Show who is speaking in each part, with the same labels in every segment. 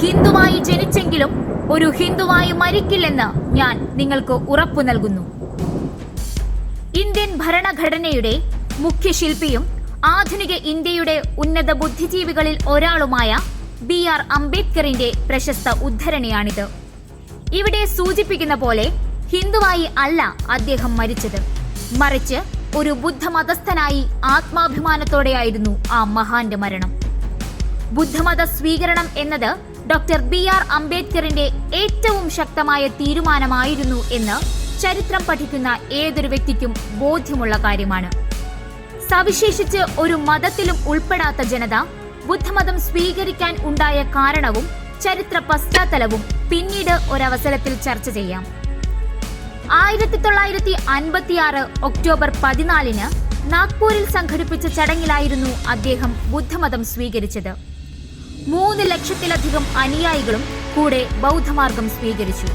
Speaker 1: ഹിന്ദുവായി ജനിച്ചെങ്കിലും ഒരു ഹിന്ദുവായി മരിക്കില്ലെന്ന് ഞാൻ നിങ്ങൾക്ക് ഉറപ്പു നൽകുന്നു. ഇന്ത്യൻ ഭരണഘടനയുടെ മുഖ്യശില്പിയും ആധുനിക ഇന്ത്യയുടെ ഉന്നത ബുദ്ധിജീവികളിൽ ഒരാളുമായ ബി ആർ അംബേദ്കറിന്റെ പ്രശസ്ത ഉദ്ധരണിയാണിത്. ഇവിടെ സൂചിപ്പിക്കുന്ന പോലെ ഹിന്ദുവായി അല്ല അദ്ദേഹം മരിച്ചത്. മറിച്ച് ഒരു ബുദ്ധമതസ്ഥനായി ആത്മാഭിമാനത്തോടെയായിരുന്നു ആ മഹാന്റെ മരണം. ബുദ്ധമത സ്വീകരണം എന്നത് ഡോക്ടർ ബി ആർ അംബേദ്കറിന്റെ ഏറ്റവും ശക്തമായ തീരുമാനമായിരുന്നു എന്ന് ചരിത്രം പഠിക്കുന്ന ഏതൊരു വ്യക്തിക്കും ബോധ്യമുള്ള കാര്യമാണ്. സവിശേഷിച്ച് ഒരു മതത്തിലും ഉൾപ്പെടാത്ത ജനത ബുദ്ധമതം സ്വീകരിക്കാൻ ഉണ്ടായ കാരണവും ചരിത്ര പശ്ചാത്തലവും പിന്നീട് ഒരവസരത്തിൽ ചർച്ച ചെയ്യാം. ആയിരത്തി തൊള്ളായിരത്തി അൻപത്തിയാറ് ഒക്ടോബർ പതിനാലിന് നാഗ്പൂരിൽ സംഘടിപ്പിച്ച ചടങ്ങിലായിരുന്നു അദ്ദേഹം ബുദ്ധമതം സ്വീകരിച്ചത്. മൂന്ന് ലക്ഷത്തിലധികം അനുയായികളും കൂടെ ബൗദ്ധമാർഗം സ്വീകരിച്ചു.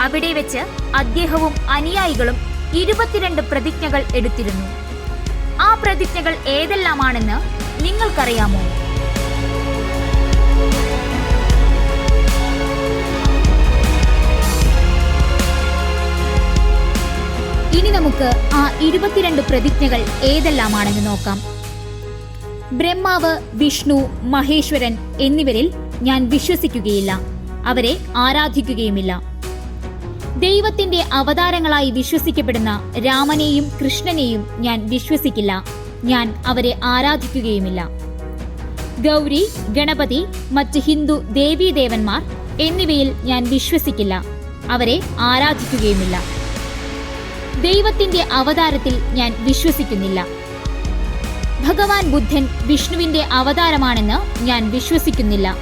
Speaker 1: അവിടെ വെച്ച് അദ്ദേഹവും അനുയായികളും ഇരുപത്തിരണ്ട് പ്രതിജ്ഞകൾ എടുത്തിരുന്നു. ആ പ്രതിജ്ഞകൾ ഏതെല്ലാമാണെന്ന് നിങ്ങൾക്കറിയാമോ? ഇനി നമുക്ക് ആ ഇരുപത്തിരണ്ട് പ്രതിജ്ഞകൾ ഏതെല്ലാമാണെന്ന് നോക്കാം. ബ്രഹ്മാവ് വിഷ്ണു മഹേശ്വരൻ എന്നിവരിൽ ഞാൻ വിശ്വസിക്കുകയില്ല. അവരെ ആരാധിക്കുകയുമില്ല. ദൈവത്തിന്റെ അവതാരങ്ങളായി വിശ്വസിക്കപ്പെടുന്ന രാമനെയും കൃഷ്ണനെയും ഞാൻ വിശ്വസിക്കില്ല. ഞാൻ അവരെ ആരാധിക്കുകയുമില്ല. ഗൗരി ഗണപതി മറ്റ് ഹിന്ദു ദേവീദേവന്മാർ എന്നിവയിൽ ഞാൻ വിശ്വസിക്കില്ല. അവരെ ആരാധിക്കുകയുമില്ല. ദൈവത്തിന്റെ അവതാരത്തിൽ ഞാൻ വിശ്വസിക്കുന്നില്ല. ഭഗവാൻ ബുദ്ധൻ വിഷ്ണുവിന്റെ അവതാരമാണെന്ന് ഞാൻ വിശ്വസിക്കുന്നില്ല.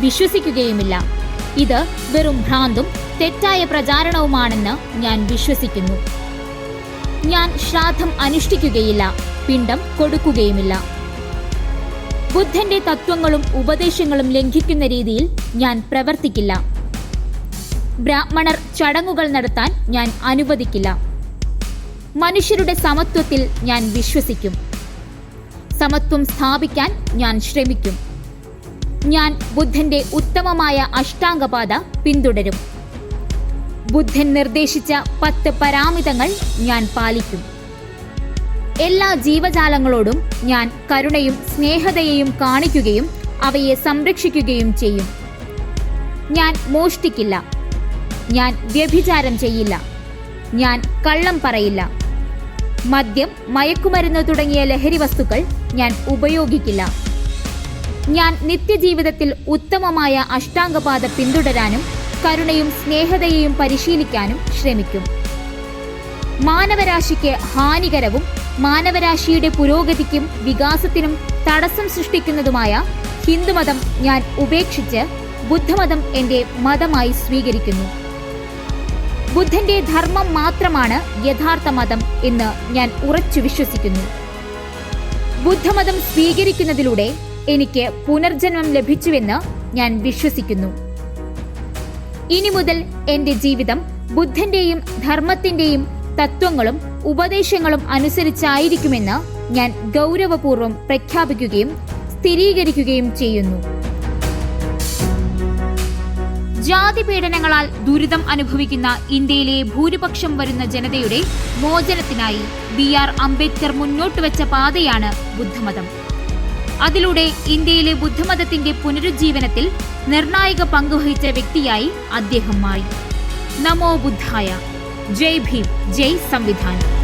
Speaker 1: വിശ്വസിക്കുകയുമില്ല. ഇത് വെറും ഭ്രാന്തും തെറ്റായ പ്രചാരണവുമാണെന്ന് ഞാൻ വിശ്വസിക്കുന്നു. ഞാൻ ശ്രാദ്ധം അനുഷ്ഠിക്കുകയില്ല പിണ്ടം കൊടുക്കുകയുമില്ല. ബുദ്ധന്റെ തത്വങ്ങളും ഉപദേശങ്ങളും ലംഘിക്കുന്ന രീതിയിൽ ഞാൻ പ്രവർത്തിക്കില്ല. ബ്രാഹ്മണർ ചടങ്ങുകൾ നടത്താൻ ഞാൻ അനുവദിക്കില്ല. മനുഷ്യരുടെ സമത്വത്തിൽ ഞാൻ വിശ്വസിക്കും. സമത്വം സ്ഥാപിക്കാൻ ഞാൻ ശ്രമിക്കും. ഞാൻ ബുദ്ധന്റെ ഉത്തമമായ അഷ്ടാംഗപാത പിന്തുടരും. ബുദ്ധൻ നിർദ്ദേശിച്ച പത്ത് പരാമിതങ്ങൾ ഞാൻ പാലിക്കും. എല്ലാ ജീവജാലങ്ങളോടും ഞാൻ കരുണയും സ്നേഹതയെയും കാണിക്കുകയും അവയെ സംരക്ഷിക്കുകയും ചെയ്യും. ഞാൻ മോഷ്ടിക്കില്ല. ഞാൻ വ്യഭിചാരം ചെയ്യില്ല. ഞാൻ കള്ളം പറയില്ല. മദ്യം മയക്കുമരുന്ന് തുടങ്ങിയ ലഹരി വസ്തുക്കൾ ഞാൻ ഉപയോഗിക്കില്ല. ഞാൻ നിത്യജീവിതത്തിൽ ഉത്തമമായ അഷ്ടാംഗപാത പിന്തുടരാനും കരുണയും സ്നേഹതയെയും പരിശീലിക്കാനും ശ്രമിക്കും. മാനവരാശിക്ക് ഹാനികരവും മാനവരാശിയുടെ പുരോഗതിക്കും വികാസത്തിനും തടസ്സം സൃഷ്ടിക്കുന്നതുമായ ഹിന്ദുമതം ഞാൻ ഉപേക്ഷിച്ച് ബുദ്ധമതം എന്റെ മതമായി സ്വീകരിക്കുന്നു. ബുദ്ധന്റെ ധർമ്മം മാത്രമാണ് യഥാർത്ഥ മതം എന്ന് ഞാൻ ഉറച്ചു വിശ്വസിക്കുന്നു. ബുദ്ധമതം സ്വീകരിക്കുന്നതിലൂടെ എനിക്ക് പുനർജന്മം ലഭിച്ചുവെന്ന് ഞാൻ വിശ്വസിക്കുന്നു. ഇനി മുതൽ എന്റെ ജീവിതം ബുദ്ധന്റെയും ധർമ്മത്തിന്റെയും തത്വങ്ങളും ഉപദേശങ്ങളും അനുസരിച്ചായിരിക്കുമെന്ന് ഞാൻ ഗൗരവപൂർവം പ്രഖ്യാപിക്കുകയും സ്ഥിരീകരിക്കുകയും ചെയ്യുന്നു. ജാതി പീഡനങ്ങളാൽ ദുരിതം അനുഭവിക്കുന്ന ഇന്ത്യയിലെ ഭൂരിപക്ഷം വരുന്ന ജനതയുടെ മോചനത്തിനായി ബി ആർ അംബേദ്കർ മുന്നോട്ട് വെച്ച പാതയാണ് ബുദ്ധമതം. അതിലൂടെ ഇന്ത്യയിലെ ബുദ്ധമതത്തിന്റെ പുനരുജ്ജീവനത്തിൽ നിർണായക പങ്കുവഹിച്ച വ്യക്തിയായി അദ്ദേഹം മാറി. നമോ ബുദ്ധായ. ജയ് ഭീം. ജയ് സംവിധാൻ